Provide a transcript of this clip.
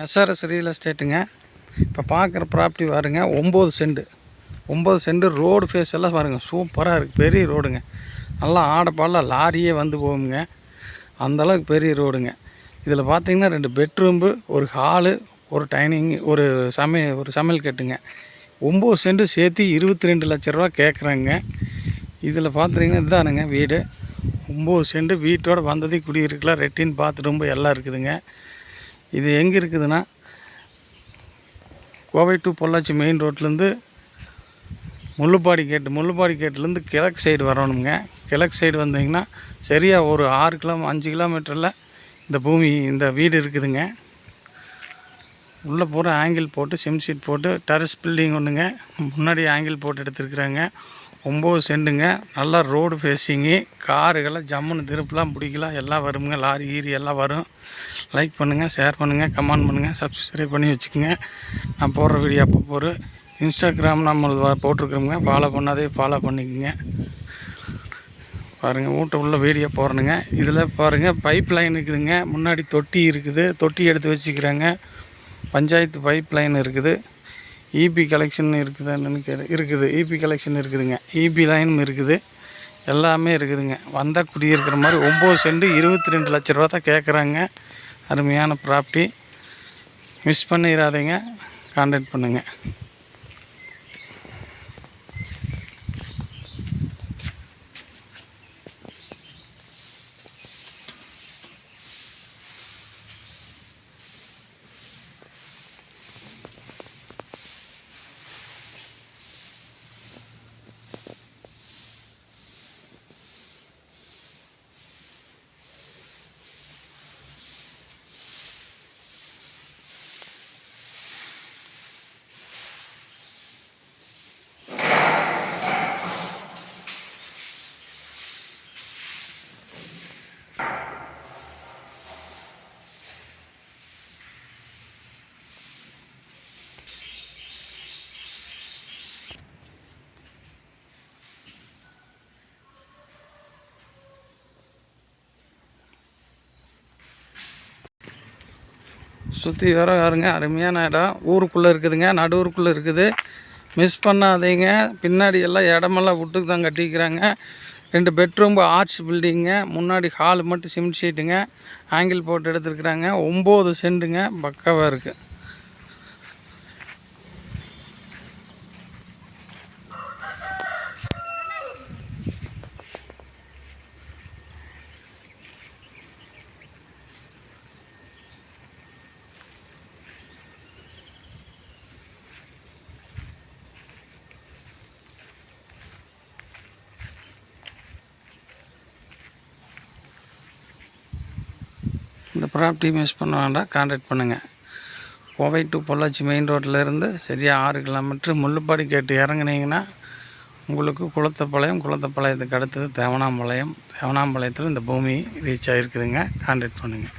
மெசாரஸ் real எஸ்டேட்டுங்க இப்போ பார்க்குற property பாருங்க ஒம்பது செண்டு ஒம்பது செண்டு ரோடு ஃபேஸ் எல்லாம் பாருங்கள் சூப்பராக இருக்குது பெரிய ரோடுங்க நல்லா ஆடப்பாடல லாரியே வந்து போகுங்க. அந்தளவுக்கு பெரிய ரோடுங்க இதில் பார்த்தீங்கன்னா ரெண்டு பெட்ரூம்பு ஒரு ஹாலு ஒரு டைனிங் ஒரு சமையல் ஒரு சமையல் கட்டுங்க. ஒம்பது செண்டு சேர்த்து இருபத்தி ரெண்டு லட்ச ரூபா கேட்குறாங்க இதில் பார்த்தீங்கன்னா இதுதானுங்க வீடு. ஒம்பது செண்டு வீட்டோட வந்ததே குடியிருக்கலாம் ரெட்டின் பாத்ரூம்பு எல்லாம் இருக்குதுங்க. இது எங்கே இருக்குதுன்னா கோவை டு பொள்ளாச்சி மெயின் ரோட்லேருந்து முள்ளுப்பாடி கேட்டு முள்ளுப்பாடி கேட்லேருந்து கிழக்கு சைடு வரணுங்க கிழக்கு சைடு வந்தீங்கன்னா சரியாக ஒரு ஆறு கிலோ அஞ்சு கிலோமீட்டரில் இந்த பூமி இந்த வீடு இருக்குதுங்க. உள்ளே பூரா ஆங்கிள் போட்டு சிம் ஷீட் போட்டு டெரஸ் பில்டிங் ஒன்றுங்க முன்னாடி ஆங்கிள் போட்டு எடுத்துருக்குறாங்க. ஒம்பது செண்டுங்க. நல்லா ரோடு ஃபேஸிங்கு காருகளை ஜம்முன்னு திருப்பிலாம் பிடிக்கலாம். எல்லாம் வருங்க லாரி கீரி எல்லாம் வரும். லைக் பண்ணுங்கள் ஷேர் பண்ணுங்கள் கமெண்ட் பண்ணுங்கள் சப்ஸ்கிரைப் பண்ணி வச்சுக்கோங்க. நான் போடுற வீடியோ அப்போ போகிற இன்ஸ்டாகிராம் நம்ம போட்டிருக்கிறோங்க ஃபாலோ பண்ணாதே ஃபாலோ பண்ணிக்கோங்க. பாருங்கள் வீட்டு உள்ள வீடியோ போடுறேனுங்க இதில் பாருங்கள் பைப் லைன் இருக்குதுங்க. முன்னாடி தொட்டி இருக்குது. தொட்டி எடுத்து வச்சுக்கிறாங்க. பஞ்சாயத்து பைப் லைன் இருக்குது இபி கலெக்ஷன் இருக்குதுன்னு கேட்டு இருக்குது. இபி கலெக்ஷன் இருக்குதுங்க. இபி லைனும் இருக்குது. எல்லாமே இருக்குதுங்க. வந்தால் குடியிருக்கிற மாதிரி ஒம்பது செண்டு இருபத்தி ரெண்டு லட்ச ரூபா தான் கேட்குறாங்க அருமையான ப்ராப்பர்ட்டி மிஸ் பண்ணிடாதீங்க கான்டாக்ட் பண்ணுங்கள் சுற்றி வர பாருங்க அருமையான இடம். ஊருக்குள்ளே இருக்குதுங்க நடுவூருக்குள்ளே இருக்குது. மிஸ் பண்ணாதீங்க. பின்னாடி எல்லாம் இடமெல்லாம் விட்டுக்கு தான் கட்டிக்கிறாங்க. ரெண்டு பெட்ரூம் ஆர்ட்ஸ் பில்டிங்க முன்னாடி ஹால் மட்டும் சிமெண்ட் ஷீட்டுங்க ஆங்கிள் போட்டு எடுத்துருக்குறாங்க. ஒம்பது செண்டுங்க பக்காவாக இருக்குது இந்த ப்ராப்பர்ட்டி மிஸ் பண்ண வேண்டாம் காண்டாக்ட் பண்ணுங்கள் கோவை டு பொள்ளாச்சி மெயின் ரோட்டில் இருந்து சரியாக ஆறு கிலோமீட்ரு முள்ளுப்பாடி கேட்டு இறங்குனீங்கன்னா உங்களுக்கு குளத்தப்பாளையம் குளத்தப்பாளையத்துக்கு அடுத்தது தேவனாம்பாளையம். தேவனாம்பாளையத்தில் இந்த பூமி ரீச் ஆகிருக்குதுங்க காண்டாக்ட் பண்ணுங்கள்